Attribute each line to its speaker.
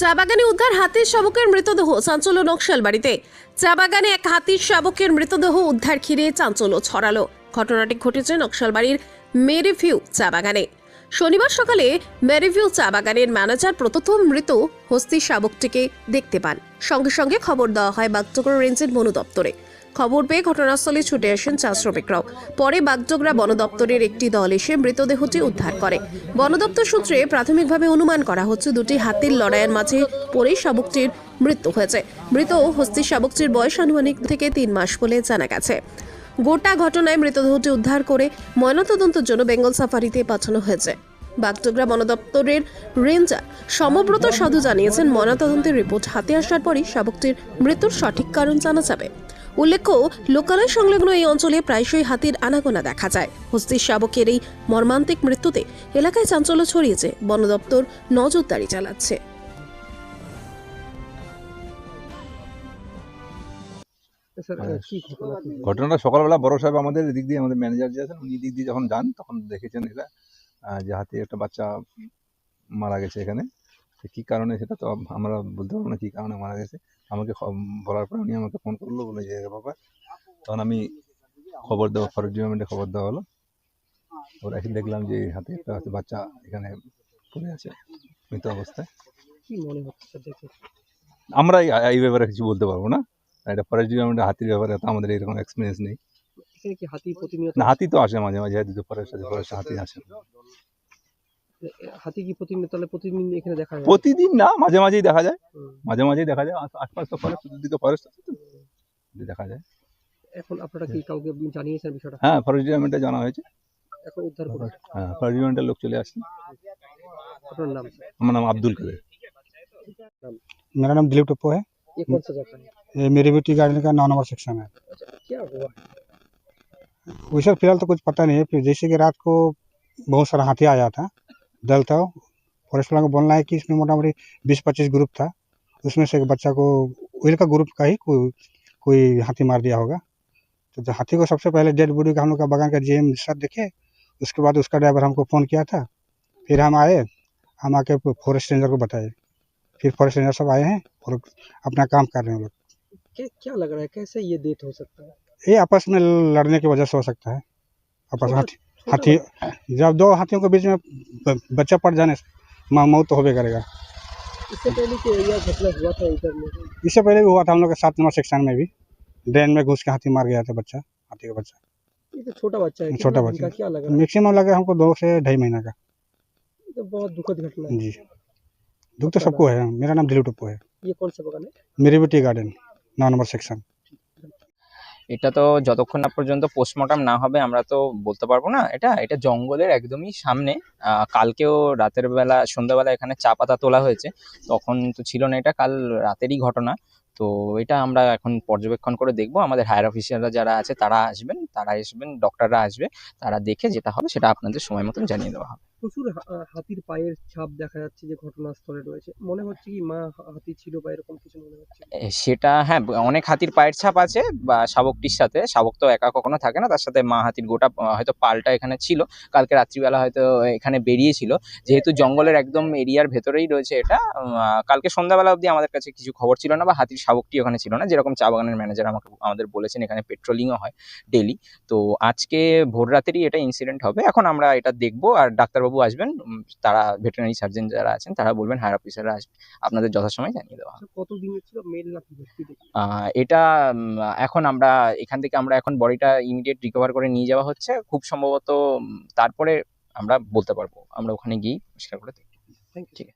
Speaker 1: চা বাগানে উদ্ধার হাতির শাবকের মৃতদেহ, চাঞ্চল্য নকশাল বাড়িতে। চা বাগানে এক হাতির শাবকের মৃতদেহ উদ্ধার ঘিরে চাঞ্চল্য ছড়ালো। ঘটনাটি ঘটেছে নকশালবাড়ির মেরিভিউ চা বাগানে শনিবার সকালে মেরিভিউ চা বাগানের ম্যানেজার প্রথম মৃত হস্তি শাবকটিকে দেখতে পান। সঙ্গে সঙ্গে খবর দেওয়া হয় বাগচকর রেঞ্জের বন দপ্তরে খবর পেয়ে ঘটনাস্থলে ছুটে আসেন চা শ্রমিকরাও। পরে বাগডোগরা বন দপ্তরের একটি দল এসে মৃতদেহটি উদ্ধার করে। বন দপ্তর সূত্রে প্রাথমিকভাবে অনুমান করা হচ্ছে দুটি হাতির লড়াইয়ের মাঝে পরেই শাবকটির মৃত্যু হয়েছে। মৃত হস্তি শাবকটির বয়স আনুমানিক থেকে তিন মাস বলে জানা গেছে। গোটা ঘটনায় মৃতদেহটি উদ্ধার করে ময়নাতদন্তের জন্য বেঙ্গল সাফারিতে পাঠানো হয়েছে। বাগডোগরা বন দপ্তরের রেঞ্জার সমব্রত সাধু জানিয়েছেন, ময়নাতদন্তের রিপোর্ট হাতে আসার পরই শাবকটির মৃত্যুর সঠিক কারণ জানা যাবে। উল্লেখ্য লোকালয় সংলগ্ন এই অঞ্চলে প্রায়শই হাতির আনাগোনা দেখা যায়। হস্তির শাবকের এই মর্মান্তিক মৃত্যুতে এলাকায় চাঞ্চল্য ছড়িয়েছে। বন দপ্তর নজরদারি চালাচ্ছে।
Speaker 2: হ্যাঁ। ঘটনাটা সকালবেলা বড় সাহেব আমাদের দিক দিয়ে আমাদের ম্যানেজার যে আছেন উনি দিক দিয়ে যখন যান তখন দেখেছেন এটা আহ, যে হাতে একটা বাচ্চা মারা গেছে এখানে। কি কারণে সেটা তো আমরা বলতে পারব না কী কারণে মারা গেছে। আমাকে বলার পরে উনি আমাকে ফোন করল বলে যে বাবা তখন আমি খবর দেওয়া ফরেস্ট ডিপার্টমেন্টে খবর দেওয়া হলো। ওরা এসে দেখলাম যে হাতে একটা বাচ্চা এখানে পড়ে আছে মৃত অবস্থায়।
Speaker 3: কি মনে হচ্ছে দেখে?
Speaker 2: আমরা এই- ব্যাপারে কিছু বলতে পারব না। এটা ফরেস্ট ডিপার্টমেন্টের হাতির ব্যাপারে তো আমাদের এরকম এক্সপিরিয়েন্স নেই।
Speaker 3: হাতি প্রতিনিয়ত
Speaker 2: হাতি তো আসে মাঝে মাঝে ফরেস্ট আছে ফরেস্ট হাতি আসে।
Speaker 3: হাতি কি প্রতিনিয়ত তাহলে প্রতিদিন এখানে দেখা যায়
Speaker 2: প্রতিদিন না মাঝে মাঝেই দেখা যায়
Speaker 3: হুম।
Speaker 2: মাঝে মাঝেই দেখা যায় আশ- আশপাশ তো ফরেস্ট চতুর্দিকে ফরেস্ট আছে তো দেখা যায়
Speaker 3: এখন আপনারা কি কাউকে জানিয়েছেন বিষয়টা
Speaker 2: হ্যাঁ ফরেস্ট ডিপার্টমেন্টে জানা হয়েছে
Speaker 3: এখন উদ্ধার করে
Speaker 2: হ্যাঁ ফরেস্ট ডিপার্টমেন্টের লোক চলে আসছে
Speaker 3: আপনার নাম স্যার
Speaker 2: আমার নাম আব্দুল কাদের
Speaker 4: मेरा नाम दिलीप टप्पू है
Speaker 3: ये कौन सा जगह है
Speaker 4: ये मेरी बेटी गार्डन का नौ नंबर सेक्शन है
Speaker 3: अच्छा क्या हुआ
Speaker 4: वैसे फिलहाल तो कुछ पता नहीं है फिर जैसे कि रात को बहुत सारा हाथी आया था दल था फॉरेस्ट वाला को बोलना है कि इसमें मोटा मोटी बीस पच्चीस ग्रुप था। उसमें से एक बच्चा को वही का ग्रुप का ही कोई कोई हाथी मार दिया होगा। तो जो हाथी को सबसे पहले डेड बॉडी का हम लोग का बगान का जीएम सर देखे उसके बाद उसका ड्राइवर हमको फ़ोन किया था। फिर हम आए हम आके फॉरेस्ट रेंजर को बताए। फिर फॉरेस्ट रेंजर सब आए हैं और अपना काम कर रहे हैं लोग।
Speaker 3: क्या क्या लग रहा है? कैसे ये डेथ हो सकता है?
Speaker 4: ये आपस में लड़ने की वजह से हो सकता है। आपस में हाथी जब दो हाथियों के बीच में बच्चा पड़ जाने से मौ- मौत तो होबे करेगा।
Speaker 3: इससे पहले कि यह घटना हुआ था इधर में?
Speaker 4: इससे पहले भी हुआ था हम लोग के सात नंबर सेक्शन में भी। ड्रेन में घुस के हाथी मार गया था बच्चा हाथी का बच्चा।
Speaker 3: ये तो छोटा बच्चा है
Speaker 4: छोटा बच्चा।
Speaker 3: क्या लग
Speaker 4: मैक्सिमम लगे हमको दो से ढाई महीना का।
Speaker 3: तो बहुत दुखद घटना है।
Speaker 4: जी। दुख तो सबको है मेरा नाम दिलीप टप्पू है।
Speaker 3: ये कौन सा बगान है?
Speaker 4: मेरी बेटी गार्डन नौ नंबर सेक्शन
Speaker 5: এটা তো যতক্ষণ না পর্যন্ত পোস্টমর্টম না হবে, আমরা তো বলতে পারব না। এটা এটা জঙ্গলের একদমই সামনে। কালকেও রাতের বেলা, সন্ধ্যাবেলা এখানে চা পাতা তোলা হয়েছে। তখন তো ছিল না এটা, কাল রাতেরই ঘটনা। তো এটা আমরা এখন পর্যবেক্ষণ করে দেখব। আমাদের হায়ার অফিসাররা যারা আছে, তারা আসবেন তারা আসবেন ডক্টররা আসবে, তারা দেখে যেটা হবে, সেটা আপনাদের সময় মতন জানিয়ে দেওয়া হবে।
Speaker 3: প্রচুর হা- হাতির পায়ের ছাপ দেখা যাচ্ছে যে ঘটনাস্থলে রয়েছে। মনে হচ্ছে কি মা হাতি ছিল বা এরকম কিছু মনে হচ্ছে?
Speaker 5: সেটা হ্যাঁ অনেক হাতির পায়ের ছাপ আছে বা শাবকটির সাথে। শাবক তো একা কখনো থাকে না তার সাথে মা হাতির গোটা হয়তো পালটা এখানে ছিল। কালকে রাত্রিবেলা হয়তো এখানে বেরিয়েছিল। যেহেতু জঙ্গলের একদম এরিয়ার ভেতরেই রয়েছে এটা কালকে সন্ধ্যাবেলা অবধি আমাদের কাছে কিছু খবর ছিল না বা হাতির শাবকটি ওখানে ছিল না। যেরকম চা বাগানের ম্যানেজার আমাকে আমাদের বলেছেন এখানে পেট্রোলিংও হয় ডেলি তো আজকে ভোর রাতেরই এটা ইনসিডেন্ট হবে। এখন আমরা এটা দেখব আর ডাক্তারবাবু আসবেন তারা ভেটেরিনারি সার্জন যারা আছেন তারা বলবেন হায়ার অফিসাররা আসবে আপনাদের যথাসময় জানিয়ে দেওয়া হবে।
Speaker 3: ছিল মেল না
Speaker 5: আহ, এটা এখন আমরা এখান থেকে আমরা এখন বডিটা ইমিডিয়েট রিকভার করে নিয়ে যাওয়া হচ্ছে। খুব সম্ভবত তারপরে আমরা বলতে পারব। আমরা ওখানে গিয়ে পরিষ্কার করে
Speaker 3: দেখি
Speaker 5: ঠিক আছে।